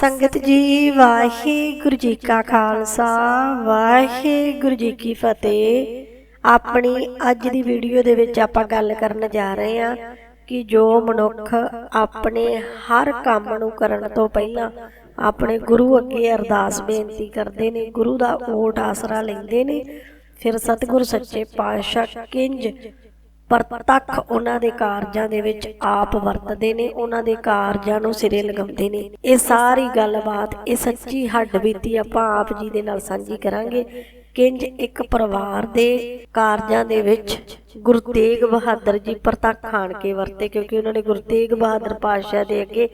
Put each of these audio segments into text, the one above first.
ਸੰਗਤ ਜੀ, ਵਾਹਿਗੁਰੂ ਜੀ ਕਾ ਖਾਲਸਾ, ਵਾਹਿਗੁਰੂ ਜੀ ਕੀ ਫਤਿਹ। ਆਪਣੀ ਅੱਜ ਦੀ ਵੀਡੀਓ ਦੇ ਵਿੱਚ ਆਪਾਂ ਗੱਲ ਕਰਨ ਜਾ ਰਹੇ ਹਾਂ ਕਿ ਜੋ ਮਨੁੱਖ ਆਪਣੇ ਹਰ ਕੰਮ ਨੂੰ ਕਰਨ ਤੋਂ ਪਹਿਲਾਂ ਆਪਣੇ ਗੁਰੂ ਅੱਗੇ ਅਰਦਾਸ ਬੇਨਤੀ ਕਰਦੇ ਨੇ, ਗੁਰੂ ਦਾ ਓਟ ਆਸਰਾ ਲੈਂਦੇ ਨੇ। ਫਿਰ ਸਤਿਗੁਰ ਸੱਚੇ ਪਾਤਸ਼ਾਹ ਕਿੰਜ ਪ੍ਰਤੱਖ ਉਹਨਾਂ ਦੇ ਕਾਰਜਾਂ ਦੇ ਵਿੱਚ ਆਪ ਵਰਤਦੇ ਨੇ, ਉਹਨਾਂ ਦੇ ਕਾਰਜਾਂ ਨੂੰ ਸਿਰੇ ਲਗਾਉਂਦੇ ਨੇ। ਇਹ ਸਾਰੀ ਗੱਲਬਾਤ, ਇਹ ਸੱਚੀ ਹੱਡ ਬੀਤੀ ਆਪਾਂ ਆਪ ਜੀ ਦੇ ਨਾਲ ਸਾਂਝੀ ਕਰਾਂਗੇ। ਕਿੰਜ ਇੱਕ ਪਰਿਵਾਰ ਦੇ ਕਾਰਜਾਂ ਦੇ ਵਿੱਚ ਗੁਰੂ ਤੇਗ ਬਹਾਦਰ ਜੀ ਪ੍ਰਤੱਖ ਆਣ ਕੇ ਵਰਤੇ, ਕਿਉਂਕਿ ਉਹਨਾਂ ਨੇ ਗੁਰੂ ਤੇਗ ਬਹਾਦਰ ਪਾਤਸ਼ਾਹ ਦੇ ਅੱਗੇ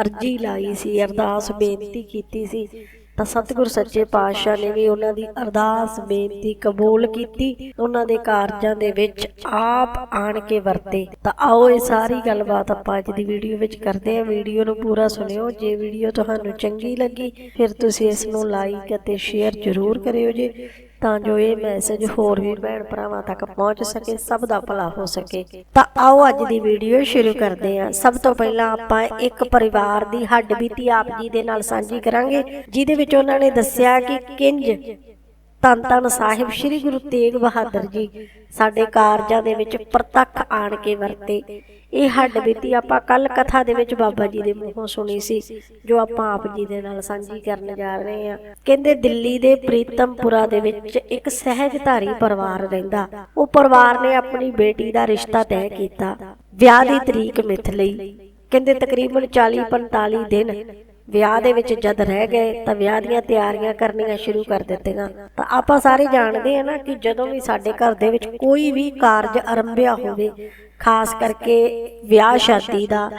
ਅਰਜੀ ਲਾਈ ਸੀ, ਅਰਦਾਸ ਬੇਨਤੀ ਕੀਤੀ ਸੀ। ਤਾਂ ਸਤਿਗੁਰ ਸੱਚੇ ਪਾਤਸ਼ਾਹ ਨੇ ਵੀ ਉਹਨਾਂ ਦੀ ਅਰਦਾਸ, ਬੇਨਤੀ ਕਬੂਲ ਕੀਤੀ। ਉਹਨਾਂ ਦੇ ਕਾਰਜਾਂ ਦੇ ਵਿੱਚ ਆਪ ਆਣ ਕੇ ਵਰਤੇ। ਤਾਂ ਆਓ ਇਹ ਸਾਰੀ ਗੱਲਬਾਤ ਆਪਾਂ ਅੱਜ ਦੀ ਵੀਡੀਓ ਵਿੱਚ ਕਰਦੇ ਹਾਂ। ਵੀਡੀਓ ਨੂੰ ਪੂਰਾ ਸੁਣਿਓ। ਜੇ ਵੀਡੀਓ ਤੁਹਾਨੂੰ ਚੰਗੀ ਲੱਗੀ, ਫਿਰ ਤੁਸੀਂ ਇਸ ਨੂੰ ਲਾਈਕ ਅਤੇ ਸ਼ੇਅਰ ਜ਼ਰੂਰ ਕਰਿਓ ਜੀ। ਤਾਂ ਜੋ ਇਹ ਮੈਸੇਜ ਹੋਰ ਵੀ ਭੈਣ ਭਰਾਵਾਂ ਤੱਕ ਪਹੁੰਚ ਸਕੇ ਸਭ ਦਾ ਭਲਾ ਹੋ ਸਕੇ। ਤਾਂ ਆਓ ਅੱਜ ਦੀ ਵੀਡੀਓ ਸ਼ੁਰੂ ਕਰਦੇ ਹਾਂ। ਸਭ ਤੋਂ ਪਹਿਲਾਂ ਆਪਾਂ ਇੱਕ ਪਰਿਵਾਰ ਦੀ ਹੱਡ ਬੀਤੀ ਆਪ ਜੀ ਦੇ ਨਾਲ ਸਾਂਝੀ ਕਰਾਂਗੇ ਜਿਹਦੇ ਵਿੱਚ ਉਹਨਾਂ ਨੇ ਦੱਸਿਆ ਕਿ ਕਿੰਜ ਧੰਨ ਧੰਨ ਸਾਹਿਬ ਸ੍ਰੀ ਗੁਰੂ ਤੇਗ ਬਹਾਦਰ ਜੀ ਸਾਡੇ ਕਾਰਜਾਂ ਦੇ ਵਿੱਚ ਪ੍ਰਤੱਖ ਆਣ ਕੇ ਵਰਤੇ। ਇਹ ਹੱਡ ਬੀਤੀ ਆਪਾਂ ਕੱਲ ਕਥਾ ਦੇ ਵਿੱਚ ਬਾਬਾ ਜੀ ਦੇ ਮੂੰਹੋਂ ਸੁਣੀ ਸੀ, ਜੋ ਆਪਾਂ ਆਪ ਜੀ ਦੇ ਨਾਲ ਸਾਂਝੀ ਕਰਨ ਜਾ ਰਹੇ ਹਾਂ। ਕਹਿੰਦੇ, ਦਿੱਲੀ ਦੇ ਪ੍ਰੀਤਮਪੁਰਾ ਦੇ ਵਿੱਚ ਇੱਕ ਸਹਿਜਧਾਰੀ ਪਰਿਵਾਰ ਰਹਿੰਦਾ। ਉਹ ਪਰਿਵਾਰ ਨੇ ਆਪਣੀ ਬੇਟੀ ਦਾ ਰਿਸ਼ਤਾ ਤੈਅ ਕੀਤਾ। ਵਿਆਹ ਦੀ ਤਰੀਕ ਮਿਥ ਲਈ। ਕਹਿੰਦੇ, ਤਕਰੀਬਨ 40 45 ਦਿਨ ਵਿਆਹ ਦੇ ਵਿੱਚ ਜਦ ਰਹਿ ਗਏ ਤਾਂ ਵਿਆਹ ਦੀਆਂ ਤਿਆਰੀਆਂ ਕਰਨੀਆਂ ਸ਼ੁਰੂ ਕਰ ਦਿੱਤੀਆਂ। ਤਾਂ ਆਪਾਂ ਸਾਰੇ ਜਾਣਦੇ ਆ ਨਾ ਕਿ ਜਦੋਂ ਵੀ ਸਾਡੇ ਘਰ ਦੇ ਵਿੱਚ ਕੋਈ ਵੀ ਕਾਰਜ ਆਰੰਭਿਆ ਹੋਵੇ, ਖਾਸ ਕਰਕੇ ਵਿਆਹ ਸ਼ਾਦੀ ਦਾ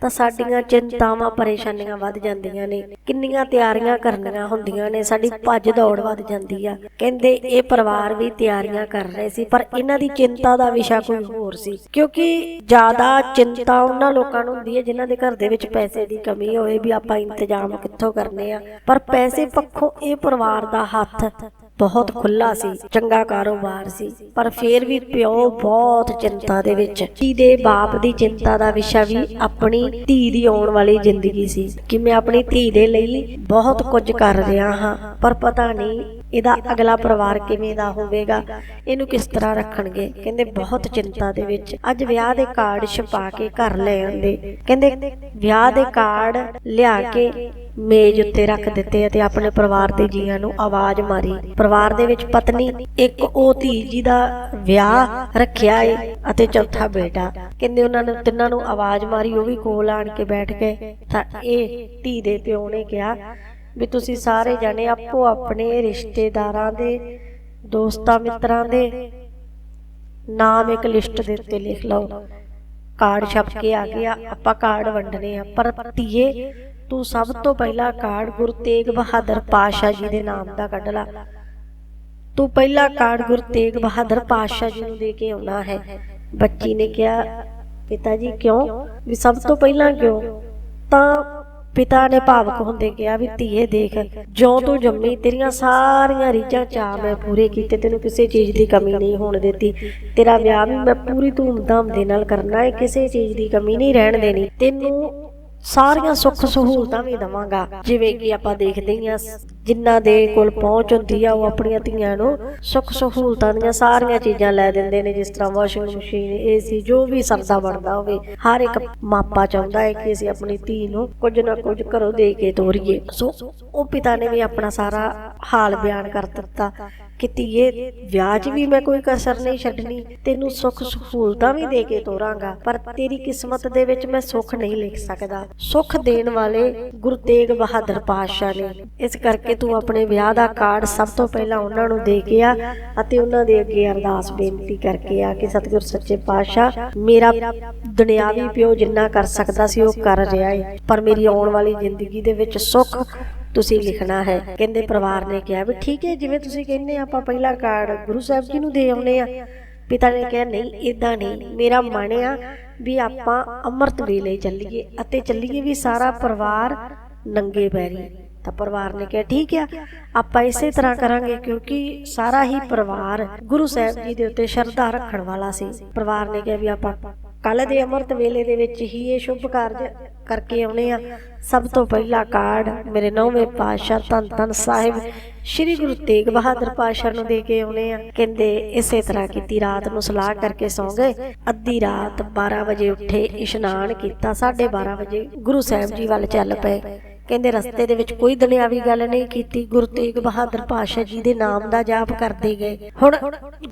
ਤਾਂ ਸਾਡੀਆਂ ਚਿੰਤਾਵਾਂ ਪਰੇਸ਼ਾਨੀਆਂ ਵੱਧ ਜਾਂਦੀਆਂ ਨੇ। ਕਿੰਨੀਆਂ ਤਿਆਰੀਆਂ ਕਰਨੀਆਂ ਹੁੰਦੀਆਂ ਨੇ, ਸਾਡੀ ਭੱਜ ਦੌੜ ਵੱਧ ਜਾਂਦੀ ਆ। ਕਹਿੰਦੇ ਇਹ ਪਰਿਵਾਰ ਵੀ ਤਿਆਰੀਆਂ ਕਰ ਰਹੇ ਸੀ, ਪਰ ਇਹਨਾਂ ਦੀ ਚਿੰਤਾ ਦਾ ਵਿਸ਼ਾ ਕੋਈ ਹੋਰ ਸੀ। ਕਿਉਂਕਿ ਜ਼ਿਆਦਾ ਚਿੰਤਾ ਉਹਨਾਂ ਲੋਕਾਂ ਨੂੰ ਹੁੰਦੀ ਹੈ ਜਿਨ੍ਹਾਂ ਦੇ ਘਰ ਦੇ ਵਿੱਚ ਪੈਸੇ ਦੀ ਕਮੀ ਹੋਵੇ ਵੀ ਆਪਾਂ ਇੰਤਜ਼ਾਮ ਕਿੱਥੋਂ ਕਰਨੇ ਆ। ਪਰ ਪੈਸੇ ਪੱਖੋਂ ਇਹ ਪਰਿਵਾਰ ਦਾ ਹੱਥ ਬਹੁਤ ਖੁੱਲਾ ਸੀ, ਚੰਗਾ ਕਾਰੋਬਾਰ ਸੀ, ਪਰ ਫੇਰ ਵੀ ਪਿਓ ਬਹੁਤ ਚਿੰਤਾ ਦੇ ਵਿੱਚ। ਧੀ ਦੇ ਬਾਪ ਦੀ ਚਿੰਤਾ ਦਾ ਵਿਸ਼ਾ ਵੀ ਆਪਣੀ ਧੀ ਦੀ ਆਉਣ ਵਾਲੀ ਜ਼ਿੰਦਗੀ ਸੀ। ਕਿ ਮੈਂ ਆਪਣੀ ਧੀ ਦੇ ਲਈ ਬਹੁਤ ਕੁਝ ਕਰ ਰਿਹਾ ਹਾਂ, ਪਰ ਪਤਾ ਨਹੀਂ ਇਹਦਾ ਅਗਲਾ ਪਰਿਵਾਰ ਕਿਵੇਂ ਦਾ ਹੋਵੇਗਾ? ਇਹਨੂੰ ਕਿਸ ਤਰ੍ਹਾਂ ਰੱਖਣਗੇ? ਕਹਿੰਦੇ ਬਹੁਤ ਚਿੰਤਾ ਦੇ ਵਿੱਚ। ਅੱਜ ਵਿਆਹ ਦੇ ਕਾਰਡ ਛਪਾ ਕੇ ਘਰ ਲੈ ਆਂਦੇ ਕਹਿੰਦੇ ਵਿਆਹ ਦੇ ਕਾਰਡ ਲਿਆ ਕੇ ਮੇਜ਼ ਉੱਤੇ ਰੱਖ ਦਿੱਤੇ ਅਤੇ ਆਪਣੇ ਪਰਿਵਾਰ ਦੇ ਜੀਆਂ ਨੂੰ ਆਵਾਜ਼ ਮਾਰੀ। ਪਰਿਵਾਰ ਦੇ ਵਿੱਚ ਪਤਨੀ, ਇੱਕ ਉਹ ਧੀ ਜੀ ਦਾ ਵਿਆਹ ਰੱਖਿਆ ਏ ਅਤੇ ਚੌਥਾ ਬੇਟਾ। ਕਹਿੰਦੇ ਉਹਨਾਂ ਨੂੰ ਤਿੰਨਾਂ ਨੂੰ ਆਵਾਜ਼ ਮਾਰੀ, ਉਹ ਵੀ ਕੋਲ ਆਣ ਕੇ ਬੈਠ ਗਏ। ਤਾਂ ਇਹ ਧੀ ਦੇ ਪਿਓ ਨੇ ਕਿਹਾ ਵੀ ਤੁਸੀਂ ਸਾਰੇ ਜਾਣੇ ਆਪੋ ਆਪਣੇ ਰਿਸ਼ਤੇਦਾਰਾਂ ਦੇ, ਦੋਸਤਾਂ ਮਿੱਤਰਾਂ ਦੇ ਨਾਮ ਇੱਕ ਲਿਸਟ ਦੇ ਉੱਤੇ ਲਿਖ ਲਓ। ਕਾਰਡ ਛਪ ਕੇ ਆ ਗਿਆ, ਆਪਾਂ ਕਾਰਡ ਵੰਡਨੇ ਆ। ਪਰ ਧੀਏ, ਤੂੰ ਸਭ ਤੋਂ ਪਹਿਲਾਂ ਕਾਰਡ ਗੁਰੂ ਤੇਗ ਬਹਾਦਰ ਪਾਤਸ਼ਾਹ ਜੀ ਦੇ ਨਾਮ ਦਾ ਕੱਢ ਲਾ। ਤੂੰ ਪਹਿਲਾ ਕਾਰਡ ਗੁਰੂ ਤੇਗ ਬਹਾਦਰ ਪਾਤਸ਼ਾਹ ਜੀ ਨੂੰ ਦੇ ਕੇ ਆਉਣਾ ਹੈ। ਬੱਚੀ ਨੇ ਕਿਹਾ, ਪਿਤਾ ਜੀ ਕਿਉਂ? ਵੀ ਸਭ ਤੋਂ ਪਹਿਲਾਂ ਕਿਉਂ? ਤਾਂ ਪਿਤਾ ਨੇ ਭਾਵਕ ਹੁੰਦੇ ਕਿਹਾ ਵੀ ਧੀਏ ਦੇਖ, ਜਿਉਂ ਤੂੰ ਜੰਮੀ, ਤੇਰੀਆਂ ਸਾਰੀਆਂ ਰੀਝਾਂ ਚਾਹ ਮੈਂ ਪੂਰੇ ਕੀਤੇ, ਤੈਨੂੰ ਕਿਸੇ ਚੀਜ਼ ਦੀ ਕਮੀ ਨਹੀਂ ਹੋਣ ਦਿੱਤੀ। ਤੇਰਾ ਵਿਆਹ ਵੀ ਮੈਂ ਪੂਰੀ ਧੂਮਧਾਮ ਦੇ ਨਾਲ ਕਰਨਾ ਹੈ, ਕਿਸੇ ਚੀਜ਼ ਦੀ ਕਮੀ ਨਹੀਂ, ਰਹਿਣ ਦੇਣੀ। ਤੈਨੂੰ ਸਾਰੀਆਂ ਸੁੱਖ ਸਹੂਲਤਾਂ ਵੀ ਦਵਾਂਗਾ। ਜਿਵੇਂ ਕਿ ਆਪਾਂ ਦੇਖਦੇ ਹੀ ਜਿਨ੍ਹਾਂ ਦੇ ਕੋਲ ਪਹੁੰਚ ਹੁੰਦੀ ਆ, ਉਹ ਆਪਣੀਆਂ ਧੀਆਂ ਨੂੰ ਸੁੱਖ ਸਹੂਲਤਾਂ ਦੀਆਂ ਸਾਰੀਆਂ ਚੀਜ਼ਾਂ ਲੈ ਦਿੰਦੇ ਨੇ, ਜਿਸ ਤਰ੍ਹਾਂ ਵਾਸ਼ਿੰਗ ਮਸ਼ੀਨ ਏਸੀ ਜੋ ਵੀ ਸਰਦਾ ਬਣਦਾ ਹੋਵੇ। ਹਰ ਇੱਕ ਮਾਪਾ ਚਾਹੁੰਦਾ ਹੈ ਕਿ ਅਸੀਂ ਆਪਣੀ ਧੀ ਨੂੰ ਕੁਝ ਨਾ ਕੁਝ ਘਰੋਂ ਦੇ ਕੇ ਤੋਰੀਏ। ਸੋ ਉਹ ਪਿਤਾ ਨੇ ਵੀ ਆਪਣਾ ਸਾਰਾ ਹਾਲ ਬਿਆਨ ਕਰ ਦਿੱਤਾ। ਕਿ ਧੀਏ ਵਿਆਹ ਵੀ ਮੈਂ ਕੋਈ ਕਸਰ ਨਹੀਂ ਛੱਡਣੀ। ਤੈਨੂੰ ਸੁੱਖ ਸਹੂਲਤਾਂ ਵੀ ਦੇ ਕੇ ਤੋਰਾਂਗਾ, ਪਰ ਤੇਰੀ ਕਿਸਮਤ ਦੇ ਵਿੱਚ ਮੈਂ ਸੁੱਖ ਨਹੀਂ ਲਿਖ ਸਕਦਾ। ਸੁੱਖ ਦੇਣ ਵਾਲੇ ਗੁਰੂ ਤੇਗ ਬਹਾਦਰ ਪਾਤਸ਼ਾਹ ਨੇ। ਇਸ ਕਰਕੇ ਤੂੰ ਆਪਣੇ ਵਿਆਹ ਦਾ ਕਾਰਡ ਸਭ ਤੋਂ ਪਹਿਲਾਂ ਉਹਨਾਂ ਨੂੰ ਦੇ ਕੇ ਆ ਅਤੇ ਉਹਨਾਂ ਦੇ ਅੱਗੇ ਅਰਦਾਸ ਬੇਨਤੀ ਕਰਕੇ ਆ ਕਿ ਸਤਿਗੁਰ ਸੱਚੇ ਪਾਤਸ਼ਾਹ, ਮੇਰਾ ਦੁਨਿਆਵੀ ਪਿਓ ਜਿੰਨਾ ਕਰ ਸਕਦਾ ਸੀ ਉਹ ਕਰ ਰਿਹਾ ਹੈ ਪਰ ਮੇਰੀ ਆਉਣ ਵਾਲੀ ਜ਼ਿੰਦਗੀ ਦੇ ਵਿੱਚ ਸੁੱਖ ਤੁਸੀਂ ਲਿਖਣਾ ਹੈ। ਕਹਿੰਦੇ ਪਰਿਵਾਰ ਨੇ ਕਿਹਾ ਵੀ ਠੀਕ ਹੈ, ਜਿਵੇਂ ਤੁਸੀਂ ਕਹਿੰਦੇ ਆਪਾਂ ਪਹਿਲਾ ਕਾਰਡ ਗੁਰੂ ਸਾਹਿਬ ਜੀ ਨੂੰ ਦੇ ਆਉਨੇ ਆ। ਪਿਤਾ ਨੇ ਕਿਹਾ, ਨਹੀਂ ਇਦਾਂ ਨਹੀਂ, ਮੇਰਾ ਮਨ ਆ ਵੀ ਆਪਾਂ ਅੰਮ੍ਰਿਤ ਵੇਲੇ ਚੱਲੀਏ ਅਤੇ ਚੱਲੀਏ ਵੀ ਸਾਰਾ ਪਰਿਵਾਰ ਨੰਗੇ ਪੈਰੀ। ਤਾਂ ਪਰਿਵਾਰ ਨੇ ਕਿਹਾ, ਠੀਕ ਆ, ਆਪਾਂ ਇਸੇ ਤਰ੍ਹਾਂ ਕਰਾਂਗੇ ਕਿਉਂਕਿ ਸਾਰਾ ਹੀ ਪਰਿਵਾਰ ਗੁਰੂ ਸਾਹਿਬ ਜੀ ਦੇ ਉੱਤੇ ਸ਼ਰਧਾ ਰੱਖਣ ਵਾਲਾ ਸੀ। ਪਰਿਵਾਰ ਨੇ ਕਿਹਾ ਵੀ ਆਪਾਂ ਕੱਲ ਦੇ ਅੰਮ੍ਰਿਤ ਵੇਲੇ ਦੇ ਵਿੱਚ ਹੀ ਇਹ ਸ਼ੁਭ ਕਾਰਜ ਕਰਕੇ ਆਉਣੇ ਆ। ਸਭ ਤੋਂ ਪਹਿਲਾ ਕਾਰਡ ਮੇਰੇ ਨੌਵੇਂ ਪਾਤਸ਼ਾਹ ਧੰਨ ਧੰਨ ਸਾਹਿਬ ਸ੍ਰੀ ਗੁਰੂ ਤੇਗ ਬਹਾਦਰ ਪਾਤਸ਼ਾਹ ਨੂੰ ਦੇ ਕੇ ਆਉਣੇ ਆ। ਕਹਿੰਦੇ ਇਸੇ ਤਰ੍ਹਾਂ ਕੀਤੀ, ਰਾਤ ਨੂੰ ਸਲਾਹ ਕਰਕੇ ਸੌਂ ਗਏ। ਅੱਧੀ ਰਾਤ 12 ਵਜੇ ਉੱਠੇ, ਇਸ਼ਨਾਨ ਕੀਤਾ 12:30 ਵਜੇ ਗੁਰੂ ਸਾਹਿਬ ਜੀ ਵੱਲ ਚੱਲ ਪਏ। ਕਹਿੰਦੇ ਰਸਤੇ ਦੇ ਵਿੱਚ ਕੋਈ ਦੁਨਿਆਵੀ ਗੱਲ ਨਹੀਂ ਕੀਤੀ। ਗੁਰੂ ਤੇਗ ਬਹਾਦਰ ਪਾਤਸ਼ਾਹ ਜੀ ਦੇ ਨਾਮ ਦਾ ਜਾਪ ਕਰਦੇ ਗਏ। ਹੁਣ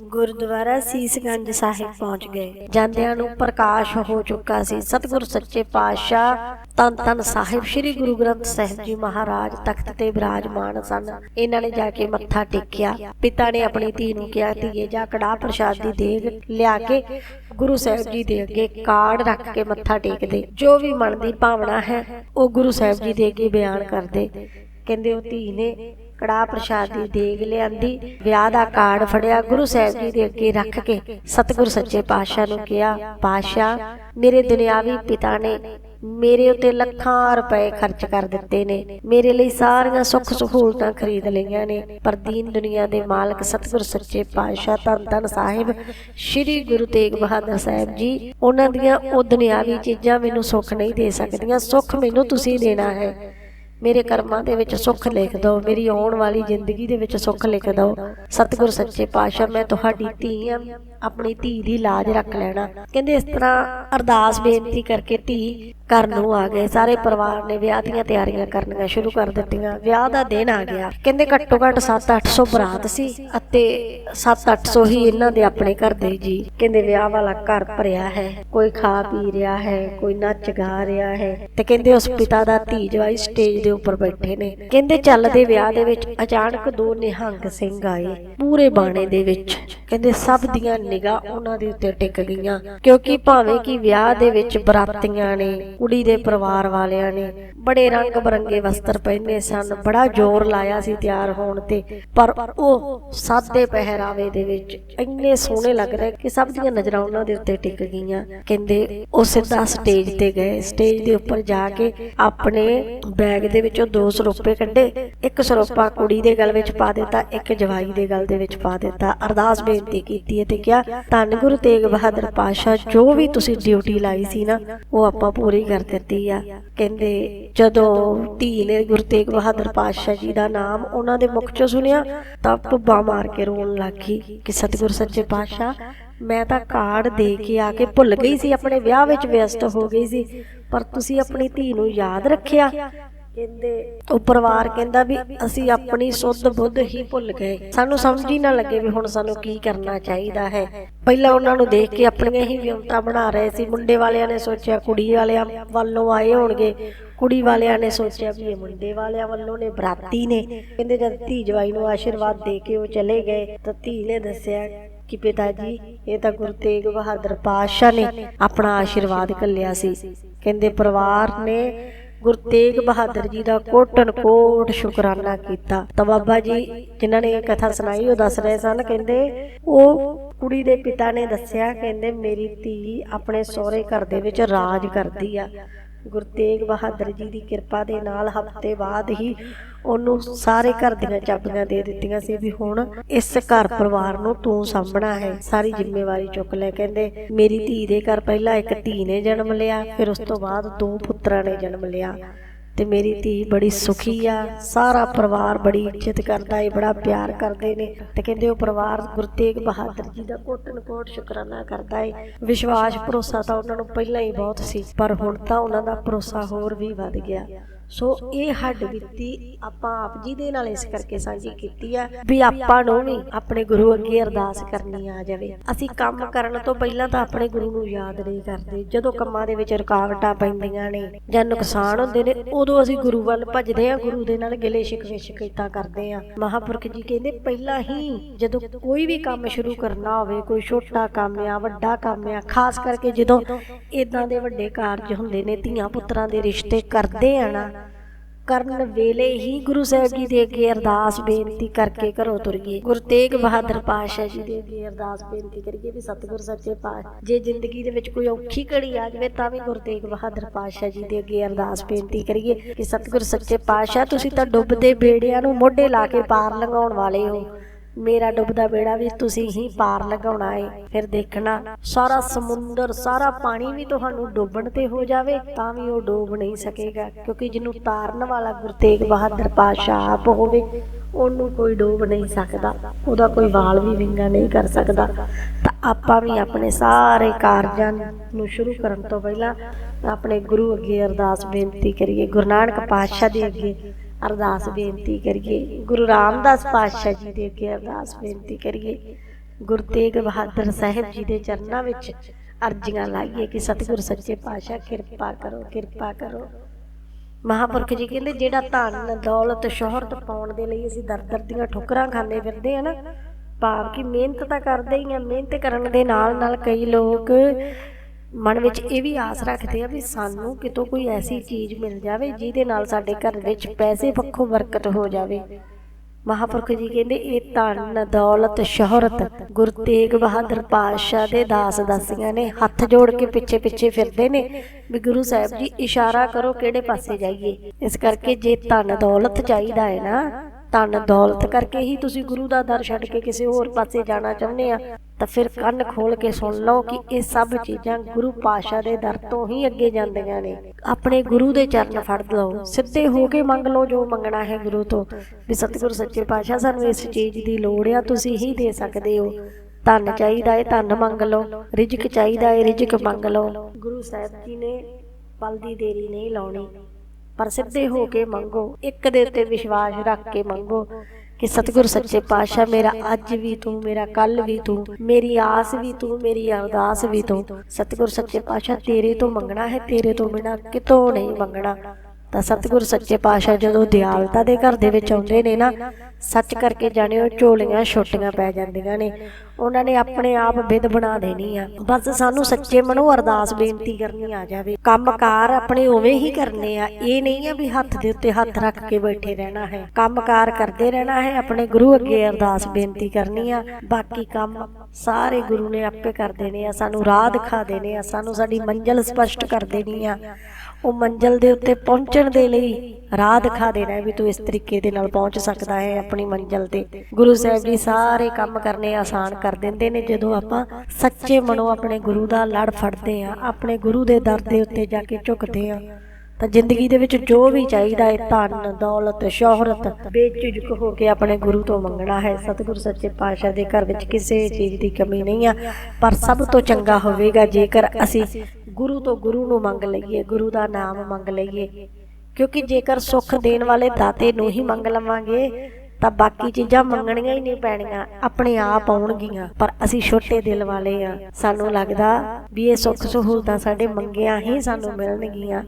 ਗੁਰਦੁਆਰਾ ਸੀਸਗੰਜ ਸਾਹਿਬ ਪਹੁੰਚ ਗਏ। ਜਾਂਦਿਆਂ ਨੂੰ ਪ੍ਰਕਾਸ਼ ਹੋ ਚੁੱਕਾ ਸੀ। ਸਤਿਗੁਰ ਸੱਚੇ ਪਾਤਸ਼ਾਹ ਤਨ ਤਨ ਸਾਹਿਬ ਸ੍ਰੀ ਗੁਰੂ ਗ੍ਰੰਥ ਸਾਹਿਬ ਜੀ ਮਹਾਰਾਜ ਤਖਤ ਤੇ ਬਿਰਾਜਮਾਨ ਸਨ। ਇਹਨਾਂ ਨੇ ਜਾ ਕੇ ਮੱਥਾ ਟੇਕਿਆ। ਪਿਤਾ ਨੇ ਆਪਣੀ ਧੀ ਨੂੰ ਕਿਹਾ, ਧੀਏ, ਜਾ ਕੜਾਹ ਪ੍ਰਸ਼ਾਦ ਦੀ ਦੇਗ ਲਿਆ ਕੇ ਗੁਰੂ ਸਾਹਿਬ ਜੀ ਦੇ ਅੱਗੇ ਕਾਰਡ ਰੱਖ ਕੇ ਮੱਥਾ ਟੇਕਦੇ। ਜੋ ਵੀ ਮਨ ਦੀ ਭਾਵਨਾ ਹੈ, ਉਹ ਗੁਰੂ ਸਾਹਿਬ ਜੀ ਦੇ ਅੱਗੇ ਬਿਆਨ ਕਰਦੇ। ਕਹਿੰਦੇ ਉਹ ਧੀ ਨੇ ਕੜਾਹ ਪ੍ਰਸ਼ਾਦ ਦੀ ਦੇਗ ਲਿਆਂਦੀ, ਵਿਆਹ ਦਾ ਕਾਰਡ ਫੜਿਆ, ਗੁਰੂ ਸਾਹਿਬ ਜੀ ਦੇ ਅੱਗੇ ਰੱਖ ਕੇ ਸਤਿਗੁਰ ਸੱਚੇ ਪਾਤਸ਼ਾਹ ਨੂੰ ਕਿਹਾ, ਪਾਤਸ਼ਾਹ, ਮੇਰੇ ਦੁਨਿਆਵੀ ਪਿਤਾ ਨੇ ਮੇਰੇ ਉੱਤੇ ਲੱਖਾਂ ਰੁਪਏ ਖਰਚ ਕਰ ਦਿੱਤੇ ਨੇ। ਮੇਰੇ ਲਈ ਸਾਰੀਆਂ ਸੁੱਖ ਸਹੂਲਤਾਂ ਖਰੀਦ ਲਈਆਂ ਨੇ। ਪਰ ਦੀਨ ਦੁਨੀਆ ਦੇ ਮਾਲਕ, ਸਤਿਗੁਰ, ਸੱਚੇ ਪਾਤਸ਼ਾਹ, ਧੰਨ ਧੰਨ ਸਾਹਿਬ, ਸ੍ਰੀ ਗੁਰੂ ਤੇਗ ਬਹਾਦਰ ਸਾਹਿਬ ਜੀ, ਉਹਨਾਂ ਦੀਆਂ ਉਹ ਦੁਨਿਆਵੀ ਚੀਜ਼ਾਂ ਮੈਨੂੰ ਸੁੱਖ ਨਹੀਂ ਦੇ ਸਕਦੀਆਂ। ਸੁੱਖ ਮੈਨੂੰ ਤੁਸੀਂ ਦੇਣਾ ਹੈ। ਮੇਰੇ ਕਰਮਾਂ ਦੇ ਵਿੱਚ ਸੁੱਖ ਲਿਖ ਦਿਓ। ਮੇਰੀ ਆਉਣ ਵਾਲੀ ਜ਼ਿੰਦਗੀ ਦੇ ਵਿੱਚ ਸੁੱਖ ਲਿਖ ਦਿਓ। ਸਤਿਗੁਰ, ਸੱਚੇ ਪਾਤਸ਼ਾਹ, ਮੈਂ ਤੁਹਾਡੀ ਧੀ ਹਾਂ। ਆਪਣੀ ਧੀ ਦੀ ਲਾਜ ਰੱਖ ਲੈਣਾ। ਕਹਿੰਦੇ ਇਸ ਤਰ੍ਹਾਂ ਅਰਦਾਸ ਬੇਨਤੀ ਕਰਕੇ ਧੀ ਘਰ ਨੂੰ ਆ ਗਏ। ਸਾਰੇ ਪਰਿਵਾਰ ਨੇ ਵਿਆਹ ਦੀਆਂ ਤਿਆਰੀਆਂ ਕਰਨੀਆਂ ਸ਼ੁਰੂ ਕਰ ਦਿੱਤੀਆਂ। ਵਿਆਹ ਦਾ ਦਿਨ ਆ ਗਿਆ। ਕਹਿੰਦੇ ਘੱਟੋ ਘੱਟ 7-800 ਬਰਾਤ ਸੀ ਅਤੇ 7-800 ਹੀ ਇਹਨਾਂ ਦੇ ਆਪਣੇ ਘਰ ਦੇ ਜੀ। ਕਹਿੰਦੇ ਵਿਆਹ ਵਾਲਾ ਘਰ ਭਰਿਆ ਹੈ। ਕੋਈ ਖਾ ਪੀ ਰਿਹਾ ਹੈ, ਕੋਈ ਨੱਚ ਗਾ ਰਿਹਾ ਹੈ। ਤੇ ਕਹਿੰਦੇ ਉਸ ਪਿਤਾ ਦਾ ਧੀ ਜਵਾਈ ਸਟੇਜ ਦੇ ਉੱਪਰ ਬੈਠੇ ਨੇ। ਕਹਿੰਦੇ ਚੱਲਦੇ ਵਿਆਹ ਦੇ ਵਿੱਚ ਅਚਾਨਕ ਦੋ ਨਿਹੰਗ ਸਿੰਘ ਆਏ ਪੂਰੇ ਬਾਣੇ ਦੇ ਵਿੱਚ। ਕਹਿੰਦੇ ਸਭ ਦੀਆਂ ਨਿਗਾਹ ਉਹਨਾਂ ਦੇ ਉੱਤੇ ਟਿਕ ਗਈਆਂ। ਕਿਉਂਕਿ ਭਾਵੇਂ ਕਿ ਵਿਆਹ ਦੇ ਵਿੱਚ ਬਰਾਤੀਆਂ ਨੇ, ਕੁੜੀ ਦੇ ਪਰਿਵਾਰ ਵਾਲਿਆਂ ਨੇ, ਬੜੇ ਰੰਗ ਬਰੰਗੇ ਵਸਤਰ ਪਹਿਨੇ ਸਨ, ਬੜਾ ਜ਼ੋਰ ਲਾਇਆ ਸੀ ਤਿਆਰ ਹੋਣ ਤੇ। ਪਰ ਉਹ ਸਾਦੇ ਪਹਿਰਾਵੇ ਦੇ ਵਿੱਚ ਇੰਨੇ ਸੋਹਣੇ ਲੱਗ ਰਹੇ ਕਿ ਸਭ ਦੀਆਂ ਨਜ਼ਰਾਂ ਉਹਨਾਂ ਦੇ ਉੱਤੇ ਟਿਕ ਗਈਆਂ। ਕਹਿੰਦੇ ਉਹ ਸਿੱਧਾ ਸਟੇਜ ਤੇ ਗਏ। ਸਟੇਜ ਦੇ ਉੱਪਰ ਜਾ ਕੇ ਆਪਣੇ ਬੈਗ ਦੇ ਵਿੱਚੋਂ ਦੋ ਸਰੋਪੇ ਕੱਢੇ। ਇੱਕ ਸਰੋਪਾ ਕੁੜੀ ਦੇ ਗਲ ਵਿੱਚ ਪਾ ਦਿੱਤਾ, ਇੱਕ ਜਵਾਈ ਦੇ ਗਲ ਦੇ ਵਿੱਚ ਪਾ ਦਿੱਤਾ। ਅਰਦਾਸ ਬੇਨਤੀ ਕੀਤੀ ਤੇ ਕਿਹਾ ਧੰਨ ਗੁਰੂ ਤੇਗ ਬਹਾਦਰ ਪਾਸ਼ਾ ਜੋ ਵੀ ਤੁਸੀਂ ਡਿਊਟੀ ਲਾਈ ਸੀ ਨਾ, ਉਹ ਆਪਾਂ ਪੂਰੀ ਕਰ ਦਿੱਤੀ ਆ। ਕਹਿੰਦੇ, ਜਦੋਂ ਧੀ ਨੇ ਗੁਰੂ ਤੇਗ ਬਹਾਦਰ ਪਾਤਸ਼ਾਹ ਜੀ ਦਾ ਨਾਮ ਉਹਨਾਂ ਦੇ ਮੁਖ ਚੋਂ ਸੁਣਿਆ, ਤਾਂ ਪੁੱਬਾ ਮਾਰ ਕੇ ਰੋਣ ਲੱਗੀ ਕਿ ਸਤਿਗੁਰ ਸੱਚੇ ਪਾਤਸ਼ਾਹ, ਮੈਂ ਤਾਂ ਕਾਰਡ ਦੇ ਕੇ ਆ ਕੇ ਭੁੱਲ ਗਈ ਸੀ, ਆਪਣੇ ਵਿਆਹ ਵਿੱਚ ਵਿਅਸਤ ਹੋ ਗਈ ਸੀ, ਪਰ ਤੁਸੀਂ ਆਪਣੀ ਧੀ ਨੂੰ ਯਾਦ ਰੱਖਿਆ ਕਹਿੰਦੇ, ਉਹ ਪਰਿਵਾਰ ਕਹਿੰਦਾ ਵੀ ਅਸੀਂ ਆਪਣੀ ਸੁੱਧ ਬੁੱਧ ਹੀ ਭੁੱਲ ਗਏ। ਸਾਨੂੰ ਸਮਝ ਹੀ ਨਾ ਲੱਗੇ ਵੀ ਹੁਣ ਸਾਨੂੰ ਕੀ ਕਰਨਾ ਚਾਹੀਦਾ ਹੈ। ਪਹਿਲਾਂ ਉਹਨਾਂ ਨੂੰ ਦੇਖ ਕੇ ਆਪਣੀਆਂ ਹੀ ਵਿਉਂਤਾਂ ਬਣਾ ਰਹੇ ਸੀ। ਮੁੰਡੇ ਵਾਲਿਆਂ ਨੇ ਸੋਚਿਆ ਕੁੜੀ ਵਾਲਿਆਂ ਵੱਲੋਂ ਆਏ ਹੋਣਗੇ। ਕੁੜੀ ਵਾਲਿਆਂ ਨੇ ਸੋਚਿਆ ਵੀ ਇਹ ਮੁੰਡੇ ਵਾਲਿਆਂ ਵੱਲੋਂ ਨੇ, ਬਰਾਤੀ ਨੇ। ਕਹਿੰਦੇ ਜਦ ਧੀ ਜਵਾਈ ਨੂੰ ਆਸ਼ੀਰਵਾਦ ਦੇ ਕੇ ਉਹ ਚਲੇ ਗਏ, ਤਾਂ ਧੀ ਨੇ ਦੱਸਿਆ ਕਿ ਪਿਤਾ ਜੀ, ਇਹ ਤਾਂ ਗੁਰੂ ਤੇਗ ਬਹਾਦਰ ਪਾਤਸ਼ਾਹ ਨੇ ਆਪਣਾ ਆਸ਼ੀਰਵਾਦ ਕੱਲਿਆ ਸੀ। ਕਹਿੰਦੇ ਪਰਿਵਾਰ ਨੇ ਗੁਰੂ ਤੇਗ ਬਹਾਦਰ ਜੀ ਦਾ ਕੋਟਨ ਕੋਟ ਸ਼ੁਕਰਾਨਾ ਕੀਤਾ। ਤਾਂ ਬਾਬਾ ਜੀ ਜਿਨ੍ਹਾਂ ਨੇ ਇਹ ਕਥਾ ਸੁਣਾਈ, ਉਹ ਦੱਸ ਰਹੇ ਸਨ, ਕਹਿੰਦੇ, ਉਹ ਕੁੜੀ ਦੇ ਪਿਤਾ ਨੇ ਦੱਸਿਆ, ਕਹਿੰਦੇ, ਮੇਰੀ ਧੀ ਆਪਣੇ ਸਹੁਰੇ ਘਰ ਦੇ ਵਿੱਚ ਰਾਜ ਕਰਦੀ ਆ। ਗੁਰੂ ਤੇਗ ਬਹਾਦਰ ਜੀ ਦੀ ਕਿਰਪਾ ਦੇ ਨਾਲ ਹਫ਼ਤੇ ਬਾਅਦ ਹੀ ਉਹਨੂੰ ਸਾਰੇ ਘਰ ਦੀਆਂ ਚਾਬੀਆਂ ਦੇ ਦਿੱਤੀਆਂ ਸੀ ਵੀ ਹੁਣ ਇਸ ਘਰ ਪਰਿਵਾਰ ਨੂੰ ਤੂੰ ਸਾਂਭਣਾ ਹੈ। ਸਾਰੀ ਜ਼ਿੰਮੇਵਾਰੀ ਚੁੱਕ ਲੈ ਕਹਿੰਦੇ, ਮੇਰੀ ਧੀ ਦੇ ਘਰ ਪਹਿਲਾਂ ਇੱਕ ਧੀ ਨੇ ਜਨਮ ਲਿਆ, ਫਿਰ ਉਸ ਤੋਂ ਬਾਅਦ ਦੋ ਪੁੱਤਰਾਂ ਨੇ ਜਨਮ ਲਿਆ। ਤੇ ਮੇਰੀ ਧੀ ਬੜੀ ਸੁਖੀ ਆ। ਸਾਰਾ ਪਰਿਵਾਰ ਬੜੀ ਇੱਜ਼ਤ ਕਰਦਾ ਏ, ਬੜਾ ਪਿਆਰ ਕਰਦੇ ਨੇ ਤੇ ਕਹਿੰਦੇ ਉਹ ਪਰਿਵਾਰ ਗੁਰੂ ਤੇਗ ਬਹਾਦਰ ਜੀ ਦਾ ਕੋਟਨ ਕੋਟ ਸ਼ੁਕਰਾਨਾ ਕਰਦਾ ਏ। ਵਿਸ਼ਵਾਸ, ਭਰੋਸਾ ਤਾਂ ਉਹਨਾਂ ਨੂੰ ਪਹਿਲਾਂ ਹੀ ਬਹੁਤ ਸੀ, ਪਰ ਹੁਣ ਤਾਂ ਉਹਨਾਂ ਦਾ ਭਰੋਸਾ ਹੋਰ ਵੀ ਵੱਧ ਗਿਆ। ਸੋ ਇਹ ਹੱਡ ਬੀਤੀ ਆਪਾਂ ਆਪ ਜੀ ਦੇ ਨਾਲ ਇਸ ਕਰਕੇ ਸਾਂਝੀ ਕੀਤੀ ਆ ਵੀ ਆਪਾਂ ਨੂੰ ਵੀ ਆਪਣੇ ਗੁਰੂ ਅੱਗੇ ਅਰਦਾਸ ਕਰਨੀ ਆ ਜਾਵੇ। ਅਸੀਂ ਕੰਮ ਕਰਨ ਤੋਂ ਪਹਿਲਾਂ ਤਾਂ ਆਪਣੇ ਗੁਰੂ ਨੂੰ ਯਾਦ ਨਹੀਂ ਕਰਦੇ। ਜਦੋਂ ਕੰਮਾਂ ਦੇ ਵਿੱਚ ਰੁਕਾਵਟਾਂ ਪੈਂਦੀਆਂ ਨੇ ਜਾਂ ਨੁਕਸਾਨ ਹੁੰਦੇ ਨੇ ਉਦੋਂ ਅਸੀਂ ਗੁਰੂ ਵੱਲ ਭੱਜਦੇ ਆ ਗੁਰੂ ਦੇ ਨਾਲ ਗਿਲੇ ਸ਼ਿਕਵੇ ਸ਼ਿਕਾਇਤਾਂ ਕਰਦੇ ਆ ਮਹਾਪੁਰਖ ਜੀ ਕਹਿੰਦੇ ਪਹਿਲਾਂ ਹੀ ਜਦੋਂ ਕੋਈ ਵੀ ਕੰਮ ਸ਼ੁਰੂ ਕਰਨਾ ਹੋਵੇ ਕੋਈ ਛੋਟਾ ਕੰਮ ਆ ਵੱਡਾ ਕੰਮ ਆ ਖਾਸ ਕਰਕੇ ਜਦੋਂ ਇਦਾਂ ਦੇ ਵੱਡੇ ਕਾਰਜ ਹੁੰਦੇ ਨੇ ਧੀਆਂ ਪੁੱਤਰਾਂ ਦੇ ਰਿਸ਼ਤੇ ਕਰਦੇ ਆ ਨਾ ਕਰਨ ਵੇਲੇ ਹੀ ਗੁਰੂ ਸਾਹਿਬ ਜੀ ਦੇ ਅੱਗੇ ਅਰਦਾਸ ਬੇਨਤੀ ਕਰਕੇ ਘਰੋਂ ਤੁਰੀਏ। ਗੁਰੂ ਤੇਗ ਬਹਾਦਰ ਪਾਤਸ਼ਾਹ ਜੀ ਦੇ ਅੱਗੇ ਅਰਦਾਸ ਬੇਨਤੀ ਕਰੀਏ ਵੀ ਸਤਿਗੁਰ ਸੱਚੇ ਪਾਤਸ਼ਾਹ ਜੇ ਜ਼ਿੰਦਗੀ ਦੇ ਵਿੱਚ ਕੋਈ ਔਖੀ ਘੜੀ ਆ ਜਾਵੇ ਤਾਂ ਵੀ ਗੁਰੂ ਤੇਗ ਬਹਾਦਰ ਪਾਤਸ਼ਾਹ ਜੀ ਦੇ ਅੱਗੇ ਅਰਦਾਸ ਬੇਨਤੀ ਕਰੀਏ ਕਿ ਸਤਿਗੁਰ ਸੱਚੇ ਪਾਤਸ਼ਾਹ ਤੁਸੀਂ ਤਾਂ ਡੁੱਬਦੇ ਬੇੜਿਆਂ ਨੂੰ ਮੋਢੇ ਲਾ ਕੇ ਪਾਰ ਲੰਘਾਉਣ ਵਾਲੇ ਹੋ। ਮੇਰਾ ਡੁੱਬਦਾ ਬੇੜਾ ਵੀ ਤੁਸੀਂ ਹੀ ਪਾਰ ਲਗਾਉਣਾ ਏ। ਫਿਰ ਦੇਖਣਾ, ਸਾਰਾ ਸਮੁੰਦਰ, ਸਾਰਾ ਪਾਣੀ ਵੀ ਤੁਹਾਨੂੰ ਡੁੱਬਣ ਤੇ ਹੋ ਜਾਵੇ, ਤਾਂ ਵੀ ਉਹ ਡੋਬ ਨਹੀਂ ਸਕੇਗਾ। ਕਿਉਂਕਿ ਜਿਹਨੂੰ ਤਾਰਨ ਵਾਲਾ ਗੁਰੂ ਤੇਗ ਬਹਾਦਰ ਪਾਤਸ਼ਾਹ ਆਪ ਹੋਵੇ, ਉਹਨੂੰ ਕੋਈ ਡੋਬ ਨਹੀਂ ਸਕਦਾ। ਉਹਦਾ ਕੋਈ ਵਾਲ ਵੀ ਵਿੰਗਾ ਨਹੀਂ ਕਰ ਸਕਦਾ। ਤਾਂ ਆਪਾਂ ਵੀ ਆਪਣੇ ਸਾਰੇ ਕਾਰਜਾਂ ਨੂੰ ਸ਼ੁਰੂ ਕਰਨ ਤੋਂ ਪਹਿਲਾਂ ਆਪਣੇ ਗੁਰੂ ਅੱਗੇ ਅਰਦਾਸ ਬੇਨਤੀ ਕਰੀਏ। ਗੁਰੂ ਨਾਨਕ ਪਾਤਸ਼ਾਹ ਦੇ ਅੱਗੇ ਅਰਦਾਸ ਬੇਨਤੀ ਕਰੀਏ। ਗੁਰੂ ਰਾਮਦਾਸ ਪਾਤਸ਼ਾਹ ਜੀ ਦੇ ਅੱਗੇ ਅਰਦਾਸ ਬੇਨਤੀ ਕਰੀਏ। ਗੁਰੂ ਤੇਗ ਬਹਾਦਰ ਸਾਹਿਬ ਜੀ ਦੇ ਚਰਨਾਂ ਵਿੱਚ ਅਰਜ਼ੀਆਂ ਲਾਈਏ ਕਿ ਸਤਿਗੁਰ ਸੱਚੇ ਪਾਤਸ਼ਾਹ, ਕਿਰਪਾ ਕਰੋ ਕਿਰਪਾ ਕਰੋ। ਮਹਾਪੁਰਖ ਜੀ ਕਹਿੰਦੇ, ਜਿਹੜਾ ਧਨ, ਦੌਲਤ, ਸ਼ੋਹਰਤ ਪਾਉਣ ਦੇ ਲਈ ਅਸੀਂ ਦਰ ਦਰ ਦੀਆਂ ਠੋਕਰਾਂ ਖਾਂਦੇ ਫਿਰਦੇ ਆ ਨਾ ਭਾਵ ਕਿ ਮਿਹਨਤ ਤਾਂ ਕਰਦੇ ਹੀ ਆ, ਮਿਹਨਤ ਕਰਨ ਦੇ ਨਾਲ ਨਾਲ ਕਈ ਲੋਕ ਮਨ ਵਿੱਚ ਇਹ ਵੀ ਆਸ ਰੱਖਦੇ ਆ ਵੀ ਸਾਨੂੰ ਕਿਤੋਂ ਕੋਈ ਐਸੀ ਚੀਜ਼ ਮਿਲ ਜਾਵੇ ਜਿਹਦੇ ਨਾਲ ਸਾਡੇ ਘਰ ਵਿੱਚ ਪੈਸੇ ਪੱਖੋਂ ਬਰਕਤ ਹੋ ਜਾਵੇ। ਮਹਾਪੁਰਖ ਜੀ ਕਹਿੰਦੇ, ਇਹ ਧਨ, ਦੌਲਤ, ਸ਼ੋਹਰਤ, ਗੁਰੂ ਤੇਗ ਬਹਾਦਰ ਪਾਤਸ਼ਾਹ ਦੇ ਦਾਸ ਦਾਸੀਆਂ ਨੇ ਹੱਥ ਜੋੜ ਕੇ ਪਿੱਛੇ ਪਿੱਛੇ ਫਿਰਦੇ ਨੇ। ਵੀ ਗੁਰੂ ਸਾਹਿਬ ਜੀ, ਇਸ਼ਾਰਾ ਕਰੋ ਕਿਹੜੇ ਪਾਸੇ ਜਾਈਏ। ਇਸ ਕਰਕੇ ਜੇ ਧਨ, ਦੌਲਤ ਚਾਹੀਦਾ ਹੈ ਨਾ, ਧਨ, ਦੌਲਤ ਕਰਕੇ ਹੀ ਤੁਸੀਂ ਗੁਰੂ ਦਾ ਦਰ ਛੱਡ ਕੇ ਕਿਸੇ ਹੋਰ ਪਾਸੇ ਜਾਣਾ ਚਾਹੁੰਦੇ ਆ। ਤਾਂ ਫਿਰ ਕੰਨ ਖੋਲ ਕੇ ਸੁਣ ਲਓ ਕਿ ਇਹ ਸਭ ਚੀਜ਼ਾਂ ਗੁਰੂ ਪਾਤਸ਼ਾਹ ਦੇ ਦਰ ਤੋਂ ਹੀ ਅੱਗੇ ਜਾਂਦੀਆਂ ਨੇ। ਆਪਣੇ ਗੁਰੂ ਦੇ ਚਰਨ ਫੜ ਲਓ। ਸਿੱਧੇ ਹੋ ਕੇ ਮੰਗ ਲਓ ਜੋ ਮੰਗਣਾ ਹੈ ਗੁਰੂ ਤੋਂ। ਵੀ ਸਤਿਗੁਰ ਸੱਚੇ ਪਾਤਸ਼ਾਹ ਸਾਨੂੰ ਇਸ ਚੀਜ਼ ਦੀ ਲੋੜ ਆ ਤੁਸੀਂ ਹੀ ਦੇ ਸਕਦੇ ਹੋ। ਧਨ ਚਾਹੀਦਾ ਹੈ ਧਨ ਮੰਗ ਲਓ। ਰਿਜਕ ਚਾਹੀਦਾ ਹੈ ਰਿਜਕ ਮੰਗ ਲਓ। ਗੁਰੂ ਸਾਹਿਬ ਜੀ ਨੇ ਪਲ ਦੀ ਦੇਰੀ ਨਹੀਂ ਲਾਉਣੀ। ਪਰ ਸਿੱਧੇ ਹੋ ਕੇ ਮੰਗੋ। ਇੱਕ ਦੇ ਉੱਤੇ ਵਿਸ਼ਵਾਸ ਰੱਖ ਕੇ ਮੰਗੋ। ਕਿ ਸਤਿਗੁਰ ਸੱਚੇ ਪਾਤਸ਼ਾਹ ਮੇਰਾ ਅੱਜ ਵੀ ਤੂੰ, ਮੇਰਾ ਕੱਲ ਵੀ ਤੂੰ, ਮੇਰੀ ਆਸ ਵੀ ਤੂੰ, ਮੇਰੀ ਅਰਦਾਸ ਵੀ ਤੂੰ। ਸਤਿਗੁਰ ਸੱਚੇ ਪਾਤਸ਼ਾਹ ਤੇਰੇ ਤੋਂ ਮੰਗਣਾ ਹੈ, ਤੇਰੇ ਤੋਂ ਬਿਨਾ ਕਿਤੋਂ ਨਹੀਂ ਮੰਗਣਾ। ਤਾਂ ਸਤਿਗੁਰ ਸੱਚੇ ਪਾਤਸ਼ਾਹ ਜਦੋਂ ਦਿਆਲਤਾ ਦੇ ਘਰ ਦੇ ਵਿੱਚ ਆਉਂਦੇ ਨੇ ਨਾ, ਸੱਚ ਕਰਕੇ ਜਾਣਿਓ ਝੋਲੀਆਂ ਛੋਟੀਆਂ ਪੈ ਜਾਂਦੀਆਂ ਨੇ। ਉਹਨਾਂ ਨੇ ਆਪਣੇ ਆਪ ਵਿਦ ਬਣਾ ਦੇਣੀ ਆ। ਬਸ ਸਾਨੂੰ ਸੱਚੇ ਮਨੋਂ ਅਰਦਾਸ ਬੇਨਤੀ ਕਰਨੀ ਆ ਜਾਵੇ। ਕੰਮਕਾਰ ਆਪਣੇ ਉਵੇਂ ਹੀ ਕਰਨੇ ਆ। ਇਹ ਨਹੀਂ ਆ ਵੀ ਹੱਥ ਦੇ ਉੱਤੇ ਹੱਥ ਰੱਖ ਕੇ ਬੈਠੇ ਰਹਿਣਾ ਹੈ। ਕੰਮਕਾਰ ਕਰਦੇ ਰਹਿਣਾ ਹੈ। ਆਪਣੇ ਗੁਰੂ ਅੱਗੇ ਅਰਦਾਸ ਬੇਨਤੀ ਕਰਨੀ ਆ। ਬਾਕੀ ਕੰਮ ਸਾਰੇ ਗੁਰੂ ਨੇ ਆਪੇ ਕਰ ਦੇਣੇ ਆ। ਸਾਨੂੰ ਰਾਹ ਦਿਖਾ ਦੇਣੇ ਆ। ਸਾਨੂੰ ਸਾਡੀ ਮੰਜ਼ਿਲ ਸਪਸ਼ਟ ਕਰ ਦੇਣੀ ਆ। ਉਹ ਮੰਜ਼ਿਲ ਦੇ ਉੱਤੇ ਪਹੁੰਚਣ ਦੇ ਲਈ ਰਾਹ ਦਿਖਾ ਦੇਣਾ ਵੀ ਤੂੰ ਇਸ ਤਰੀਕੇ ਦੇ ਨਾਲ ਪਹੁੰਚ ਸਕਦਾ ਹੈ ਆਪਣੀ ਮੰਜ਼ਿਲ ਤੇ। ਗੁਰੂ ਸਾਹਿਬ ਜੀ ਸਾਰੇ ਕੰਮ ਕਰਨੇ ਆਸਾਨ ਕਰ ਦਿੰਦੇ ਨੇ। ਜਦੋਂ ਆਪਾਂ ਸੱਚੇ ਮਨੋਂ ਆਪਣੇ ਗੁਰੂ ਦਾ ਲੜ ਫੜਦੇ ਆ ਆਪਣੇ ਗੁਰੂ ਦੇ ਦਰ ਦੇ ਉੱਤੇ ਜਾ ਕੇ ਝੁਕਦੇ ਆ ਤਾਂ ਜ਼ਿੰਦਗੀ ਦੇ ਵਿੱਚ ਜੋ ਵੀ ਚਾਹੀਦਾ ਹੈ, ਧਨ, ਦੌਲਤ, ਸ਼ੋਹਰਤ, ਬੇਝਿਜਕ ਹੋ ਕੇ ਆਪਣੇ ਗੁਰੂ ਤੋਂ ਮੰਗਣਾ ਹੈ। ਸਤਿਗੁਰ ਸੱਚੇ ਪਾਤਸ਼ਾਹ ਦੇ ਘਰ ਵਿੱਚ ਕਿਸੇ ਚੀਜ਼ ਦੀ ਕਮੀ ਨਹੀਂ ਆ, ਪਰ ਸਭ ਤੋਂ ਚੰਗਾ ਹੋਵੇਗਾ ਜੇਕਰ ਅਸੀਂ ਗੁਰੂ ਤੋਂ ਗੁਰੂ ਨੂੰ ਮੰਗ ਲਈਏ, ਗੁਰੂ ਦਾ ਨਾਮ ਮੰਗ ਲਈਏ। ਕਿਉਂਕਿ ਜੇਕਰ ਸੁੱਖ ਦੇਣ ਵਾਲੇ ਦਾਤੇ ਨੂੰ ਹੀ ਮੰਗ ਲਵਾਂਗੇ, ਤਾਂ ਬਾਕੀ ਚੀਜ਼ਾਂ ਮੰਗਣੀਆਂ ਹੀ ਨਹੀਂ ਪੈਣੀਆਂ, ਆਪਣੇ ਆਪ ਆਉਣਗੀਆਂ। ਪਰ ਅਸੀਂ ਛੋਟੇ ਦਿਲ ਵਾਲੇ ਆ। ਸਾਨੂੰ ਲੱਗਦਾ ਵੀ ਇਹ ਸੁੱਖ ਸਹੂਲਤਾਂ ਸਾਡੇ ਮੰਗਿਆ ਹੀ ਸਾਨੂੰ ਮਿਲਣਗੀਆਂ।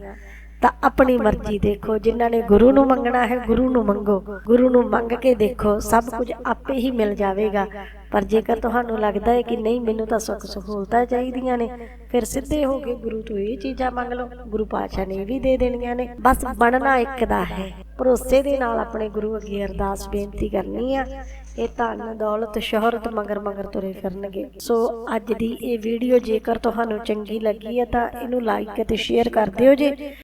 ਤਾਂ ਆਪਣੀ ਮਰਜ਼ੀ ਦੇਖੋ ਜਿਨ੍ਹਾਂ ਨੇ ਗੁਰੂ ਨੂੰ ਮੰਗਣਾ ਹੈ ਗੁਰੂ ਨੂੰ ਮੰਗੋ। ਗੁਰੂ ਨੂੰ ਮੰਗ ਕੇ ਦੇਖੋ ਸਭ ਕੁਝ ਆਪੇ ਹੀ ਮਿਲ ਜਾਵੇਗਾ। ਪਰ ਜੇਕਰ ਤੁਹਾਨੂੰ ਲੱਗਦਾ ਹੈ ਕਿ ਨਹੀਂ ਮੈਨੂੰ ਤਾਂ ਸੁੱਖ ਸਹੂਲਤਾਂ ਚਾਹੀਦੀਆਂ ਨੇ ਫਿਰ ਸਿੱਧੇ ਹੋ ਕੇ ਗੁਰੂ ਤੋਂ ਇਹ ਚੀਜ਼ਾਂ ਮੰਗ ਲਓ। ਗੁਰੂ ਪਾਤਸ਼ਾਹ ਨੇ ਇਹ ਵੀ ਦੇ ਦੇਣੀਆਂ ਨੇ। ਬਸ ਬਣਨਾ ਇੱਕ ਦਾ ਹੈ। ਭਰੋਸੇ ਦੇ ਨਾਲ ਆਪਣੇ ਗੁਰੂ ਅੱਗੇ ਅਰਦਾਸ ਬੇਨਤੀ ਕਰਨੀ ਆ। ਇਹ ਧਨ ਦੌਲਤ ਸ਼ੋਹਰਤ ਮਗਰ ਮਗਰ ਤੁਰੇ ਫਿਰਨਗੇ। ਸੋ ਅੱਜ ਦੀ ਇਹ ਵੀਡੀਓ ਜੇਕਰ ਤੁਹਾਨੂੰ ਚੰਗੀ ਲੱਗੀ ਹੈ ਤਾਂ ਇਹਨੂੰ ਲਾਈਕ ਅਤੇ ਸ਼ੇਅਰ ਕਰ ਦਿਓ ਜੇ।